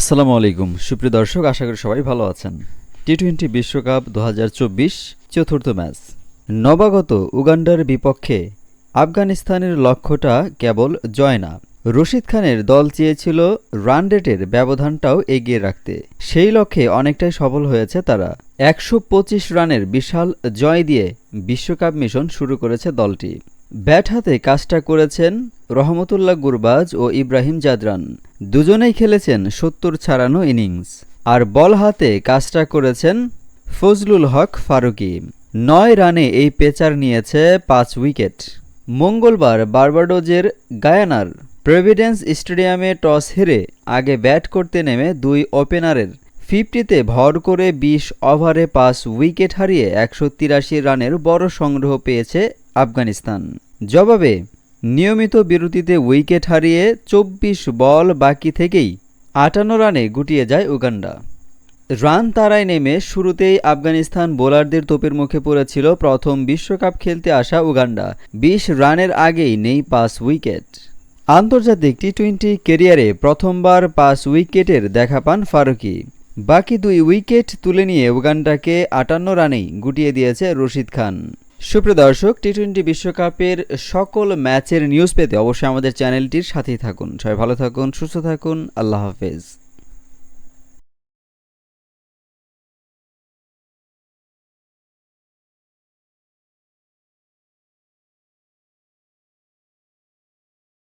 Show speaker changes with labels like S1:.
S1: আসসালামু আলাইকুম। সুপ্রিয় দর্শক, আশা করি সবাই ভালো আছেন। টি টোয়েন্টি বিশ্বকাপ দু চব্বিশ চতুর্থ ম্যাচ। নবাগত উগান্ডার বিপক্ষে আফগানিস্তানের লক্ষ্যটা কেবল জয় না। রশিদ খানের দল চেয়েছিল রান রেটের ব্যবধানটাও এগিয়ে রাখতে। সেই লক্ষ্যে অনেকটাই সফল হয়েছে তারা। একশো পঁচিশ রানের বিশাল জয় দিয়ে বিশ্বকাপ মিশন শুরু করেছে দলটি। ব্যাট হাতে কাজটা করেছেন রহমতুল্লাহ গুরবাজ ও ইব্রাহিম জাদরান। দুজনেই খেলেছেন সত্তর ছাড়ানো ইনিংস। আর বল হাতে কাজটা করেছেন ফজলুল হক ফারুকি। নয় রানে এই পেচার নিয়েছে পাঁচ উইকেট। মঙ্গলবার বার্বাডোজের গায়ানার প্রেভিডেন্স স্টেডিয়ামে টস হেরে আগে ব্যাট করতে নেমে দুই ওপেনারের ফিফটিতে ভর করে বিশ ওভারে পাঁচ উইকেট হারিয়ে একশো তিরাশি রানের বড় সংগ্রহ পেয়েছে আফগানিস্তান। জবাবে, নিয়মিত বিরতিতে উইকেট হারিয়ে চব্বিশ বল বাকি থেকেই আটান্ন রানে গুটিয়ে যায় উগান্ডা। রান তারায় নেমে শুরুতেই আফগানিস্তান বোলারদের তোপের মুখে পড়েছিল প্রথম বিশ্বকাপ খেলতে আসা উগান্ডা। বিশ রানের আগেই নেই পাঁচ উইকেট। আন্তর্জাতিক টি টোয়েন্টি কেরিয়ারে প্রথমবার পাঁচ উইকেটের দেখা পান ফারুকি। বাকি দুই উইকেট তুলে নিয়ে উগান্ডাকে আটান্ন রানেই গুটিয়ে দিয়েছে রশিদ খান। সুপ্রিয় দর্শক টি টোয়েন্টি বিশ্বকাপের সকল ম্যাচের নিউজ পেতে অবশ্যই আমাদের চ্যানেলটির সাথেই থাকুন। সবাই ভালো থাকুন, সুস্থ থাকুন, আল্লাহ হাফেজ।